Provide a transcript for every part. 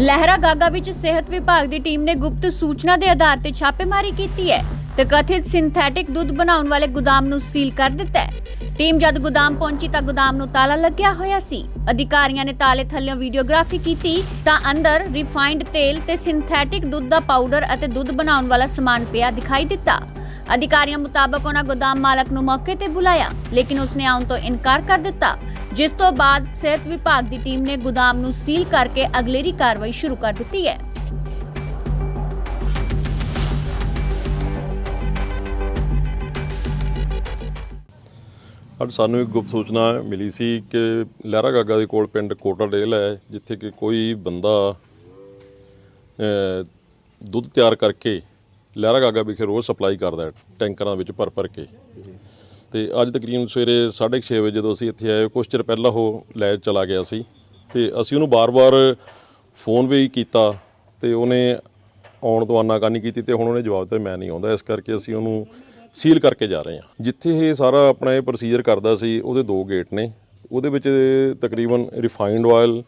ਲਹਿਰਾ ਗਾਗਾ ਵਿੱਚ ਸਿਹਤ ਵਿਭਾਗ ਦੀ ਟੀਮ ਨੇ ਗੁਪਤ ਸੂਚਨਾ ਦੇ ਆਧਾਰ ਤੇ ਛਾਪੇਮਾਰੀ ਕੀਤੀ ਹੈ ਤੇ ਕਥਿਤ ਸਿੰਥੈਟਿਕ ਦੁੱਧ ਬਣਾਉਣ ਵਾਲੇ ਗੋਦਾਮ ਨੂੰ ਸੀਲ ਕਰ ਦਿੱਤਾ ਹੈ। ਟੀਮ ਜਦ ਗੋਦਾਮ ਪਹੁੰਚੀ ਤਾਂ ਗੋਦਾਮ ਨੂੰ ਤਾਲਾ ਲੱਗਿਆ ਹੋਇਆ ਸੀ। ਅਧਿਕਾਰੀਆਂ ਨੇ ਤਾਲੇ ਥੱਲੇੋਂ ਵੀਡੀਓਗ੍ਰਾਫੀ ਕੀਤੀ ਤਾਂ ਅੰਦਰ ਰਿਫਾਈਨਡ ਤੇਲ ਤੇ ਸਿੰਥੈਟਿਕ ਦੁੱਧ ਦਾ ਪਾਊਡਰ ਅਤੇ ਦੁੱਧ ਬਣਾਉਣ ਵਾਲਾ ਸਮਾਨ ਪਿਆ ਦਿਖਾਈ ਦਿੱਤਾ। ਅਧਿਕਾਰੀਆਂ ਮੁਤਾਬਕ ਉਹਨਾਂ ਗੋਦਾਮ ਮਾਲਕ ਨੂੰ ਮੌਕੇ ਤੇ ਬੁਲਾਇਆ, ਲੇਕਿਨ ਉਸਨੇ ਆਉਣ ਤੋਂ ਇਨਕਾਰ ਕਰ ਦਿੱਤਾ। ਜਿਸ ਤੋਂ ਬਾਅਦ ਸਿਹਤ ਵਿਭਾਗ ਦੀ ਟੀਮ ਨੇ ਗੋਦਾਮ ਨੂੰ ਸੀਲ ਕਰਕੇ ਅਗਲੇਰੀ ਕਾਰਵਾਈ ਸ਼ੁਰੂ ਕਰ ਦਿੱਤੀ ਹੈ। ਅੱਜ ਸਾਨੂੰ ਇੱਕ ਗੁਪਤ ਸੂਚਨਾ ਮਿਲੀ ਸੀ ਕਿ ਲਹਿਰਾ ਗਾਗਾ ਦੇ ਕੋਲ ਪਿੰਡ ਕੋਟਾ ਡੇਲ ਹੈ, ਜਿੱਥੇ ਕਿ ਕੋਈ ਬੰਦਾ ਦੁੱਧ ਤਿਆਰ ਕਰਕੇ ਲਹਿਰਾ ਗਾਗਾ ਵਿਖੇ ਰੋਜ਼ ਸਪਲਾਈ ਕਰਦਾ ਹੈ, ਟੈਂਕਰਾਂ ਵਿੱਚ ਭਰ ਭਰ ਕੇ। ਤੇ ਅੱਜ ਤਕਰੀਬਨ ਸਵੇਰੇ 6:30 ਵਜੇ ਜਦੋਂ ਅਸੀਂ ਇੱਥੇ ਆਏ ਕੁਝ ਚਿਰ ਪਹਿਲਾਂ ਉਹ ਲੈ ਚਲਾ ਗਿਆ ਸੀ। ਤੇ ਅਸੀਂ ਉਹਨੂੰ ਬਾਰ-ਬਾਰ ਫੋਨ ਵੀ ਕੀਤਾ ਤੇ ਉਹਨੇ ਆਉਣ ਤੋਂ ਆਨਾਕਾਨੀ ਕੀਤੀ ਤੇ ਹੁਣ ਉਹਨੇ ਜਵਾਬ ਦਿੱਤਾ, ਮੈਂ ਨਹੀਂ ਆਉਂਦਾ। ਇਸ ਕਰਕੇ ਅਸੀਂ ਉਹਨੂੰ ਸੀਲ ਕਰਕੇ ਜਾ ਰਹੇ ਹਾਂ। ਜਿੱਥੇ ਇਹ ਸਾਰਾ ਆਪਣਾ ਇਹ ਪ੍ਰੋਸੀਜਰ ਕਰਦਾ ਸੀ, ਉਹਦੇ ਦੋ ਗੇਟ ਨੇ। ਉਹਦੇ ਵਿੱਚ ਤਕਰੀਬਨ ਰਿਫਾਈਨਡ ਆਇਲ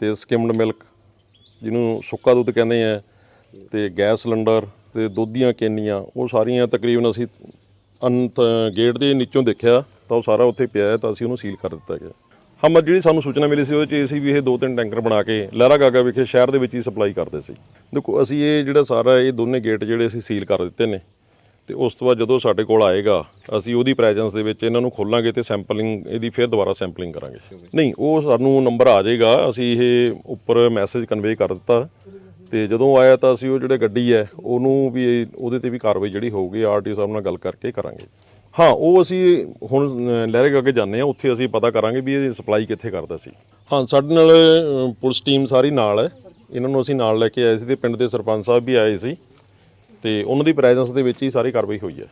ਤੇ ਸਕਿਮਡ ਮਿਲਕ ਜਿਹਨੂੰ ਸੁੱਕਾ ਦੁੱਧ ਕਹਿੰਦੇ ਆ, ਤੇ ਗੈਸ ਸਿਲੰਡਰ ਤੇ ਦੁੱਧ ਦੀਆਂ ਕੇਨੀਆਂ, ਉਹ ਸਾਰੀਆਂ ਤਕਰੀਬਨ ਅਸੀਂ ਅੰਤ ਗੇਟ ਦੇ ਨੀਚੋਂ ਦੇਖਿਆ ਤਾਂ ਉਹ ਸਾਰਾ ਉੱਥੇ ਪਿਆ ਹੈ, ਤਾਂ ਅਸੀਂ ਉਹਨੂੰ ਸੀਲ ਕਰ ਦਿੱਤਾ ਗਿਆ। ਹਮ ਜਿਹੜੀ ਸਾਨੂੰ ਸੂਚਨਾ ਮਿਲੀ ਸੀ, ਉਹਦੇ ਚ ਇਹ ਸੀ ਵੀ ਇਹ ਦੋ ਤਿੰਨ ਟੈਂਕਰ ਬਣਾ ਕੇ ਲਹਿਰਾ ਗਾਗਾ ਵਿਖੇ ਸ਼ਹਿਰ ਦੇ ਵਿੱਚ ਹੀ ਸਪਲਾਈ ਕਰਦੇ ਸੀ। ਦੇਖੋ, ਅਸੀਂ ਇਹ ਜਿਹੜਾ ਸਾਰਾ ਇਹ ਦੋਨੇ ਗੇਟ ਜਿਹੜੇ ਅਸੀਂ ਸੀਲ ਕਰ ਦਿੱਤੇ ਨੇ, ਤੇ ਉਸ ਤੋਂ ਬਾਅਦ ਜਦੋਂ ਸਾਡੇ ਕੋਲ ਆਏਗਾ, ਅਸੀਂ ਉਹਦੀ ਪ੍ਰੈਜ਼ੈਂਸ ਦੇ ਵਿੱਚ ਇਹਨਾਂ ਨੂੰ ਖੋਲਾਂਗੇ ਤੇ ਸੈਂਪਲਿੰਗ ਇਹਦੀ ਫਿਰ ਦੁਬਾਰਾ ਸੈਂਪਲਿੰਗ ਕਰਾਂਗੇ। ਨਹੀਂ, ਉਹ ਸਾਨੂੰ ਨੰਬਰ ਆ ਜਾਏਗਾ, ਅਸੀਂ ਇਹ ਉੱਪਰ ਮੈਸੇਜ ਕਨਵੇ ਕਰ ਦਿੱਤਾ। ਤੇ ਜਦੋਂ ਆਇਆ ਤਾਂ ਅਸੀਂ ਉਹ ਜਿਹੜੇ ਗੱਡੀ ਹੈ, ਉਹਨੂੰ ਵੀ ਉਹਦੇ ਤੇ ਵੀ ਕਾਰਵਾਈ ਜਿਹੜੀ ਹੋਊਗੀ, ਆਰਟੀ ਸਾਹਿਬ ਨਾਲ ਗੱਲ ਕਰਕੇ ਕਰਾਂਗੇ। ਹਾਂ, ਉਹ ਅਸੀਂ ਹੁਣ ਲਹਿਰੇ ਅੱਗੇ ਜਾਂਦੇ ਆ ਉੱਥੇ ਅਸੀਂ ਪਤਾ ਕਰਾਂਗੇ ਵੀ ਇਹ ਸਪਲਾਈ ਕਿੱਥੇ ਕਰਦਾ ਸੀ। ਹਾਂ, ਸਾਡੇ ਨਾਲ ਪੁਲਿਸ ਟੀਮ ਸਾਰੀ ਨਾਲ ਹੈ। ਇਹਨਾਂ ਨੂੰ ਅਸੀਂ ਨਾਲ ਲੈ ਕੇ ਆਏ ਸੀ ਤੇ ਪਿੰਡ ਦੇ ਸਰਪੰਚ ਸਾਹਿਬ ਵੀ ਆਏ ਸੀ। ਤੇ ਉਹਨਾਂ ਦੀ ਪ੍ਰੈਜ਼ੈਂਸ ਦੇ ਵਿੱਚ ਹੀ ਸਾਰੀ ਕਾਰਵਾਈ ਹੋਈ ਹੈ।